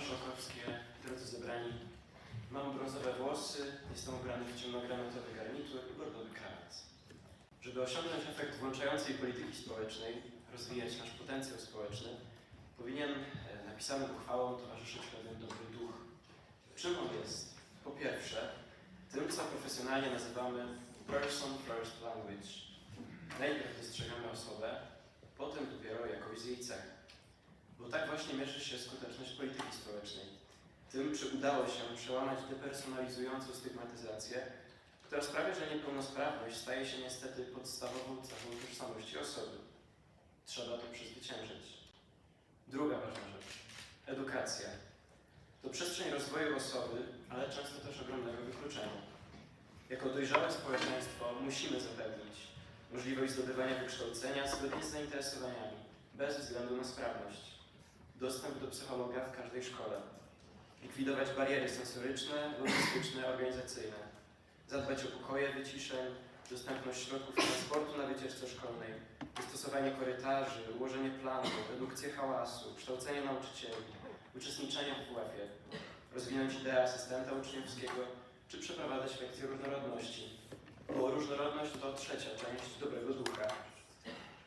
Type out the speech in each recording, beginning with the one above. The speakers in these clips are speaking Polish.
marszałkowskie, drodzy zebrani, mam brązowe włosy, jestem ubrany w ciemnogranatowy garnitur i bordowy krawat. Żeby osiągnąć efekt włączającej polityki społecznej, rozwijać nasz potencjał społeczny, powinien e, napisanym uchwałom towarzyszyć pewien dobry duch. Czym on jest? Po pierwsze, tym, co profesjonalnie nazywamy person first language. Najpierw dostrzegamy osobę, potem dopiero jakoś z jej cech. Bo tak właśnie mierzy się skuteczność polityki. Tym, czy udało się przełamać depersonalizującą stygmatyzację, która sprawia, że niepełnosprawność staje się niestety podstawową cechą tożsamości osoby. Trzeba to przezwyciężyć. Druga ważna rzecz. Edukacja. To przestrzeń rozwoju osoby, ale często też ogromnego wykluczenia. Jako dojrzałe społeczeństwo musimy zapewnić możliwość zdobywania wykształcenia zgodnie z zainteresowaniami, bez względu na sprawność. Dostęp do psychologa w każdej szkole. Likwidować bariery sensoryczne, logistyczne, organizacyjne. Zadbać o pokoje wyciszeń, dostępność środków transportu na wycieczce szkolnej, dostosowanie korytarzy, ułożenie planu, redukcję hałasu, kształcenie nauczycieli, uczestniczenie w WF-ie, rozwinąć ideę asystenta uczniowskiego, czy przeprowadzać lekcje różnorodności. Bo różnorodność to trzecia część dobrego ducha.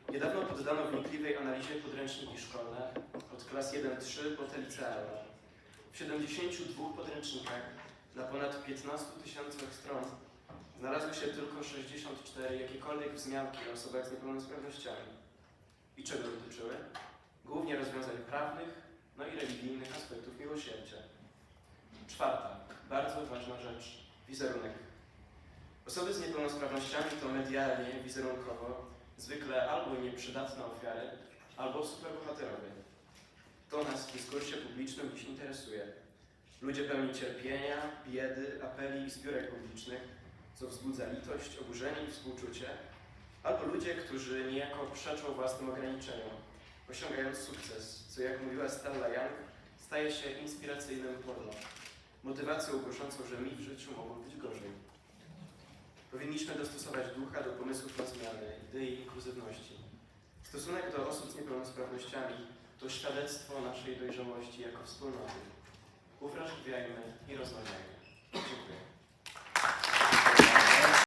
Niedawno poddano wnikliwej analizie podręczniki szkolne od klas 1-3 po te licealne. W 72 podręcznikach na ponad 15 tysiącach stron znalazły się tylko 64 jakiekolwiek wzmianki o osobach z niepełnosprawnościami. I czego dotyczyły? Głównie rozwiązań prawnych, no i religijnych aspektów miłosierdzia. Czwarta, bardzo ważna rzecz, wizerunek. Osoby z niepełnosprawnościami to medialnie, wizerunkowo zwykle albo nieprzydatne ofiary, albo superbohaterowie. W dyskursie publicznym dziś interesuje. Ludzie pełni cierpienia, biedy, apeli i zbiórek publicznych, co wzbudza litość, oburzenie i współczucie, albo ludzie, którzy niejako przeczą własnym ograniczeniom, osiągając sukces, co jak mówiła Stella Young, staje się inspiracyjnym porno, motywacją głoszącą, że mi w życiu mogło być gorzej. Powinniśmy dostosować ducha do pomysłów na zmiany, idei inkluzywności. Stosunek do osób z niepełnosprawnościami to świadectwo naszej dojrzałości jako wspólnoty. Uwrażliwiajmy i rozmawiajmy. Dziękuję.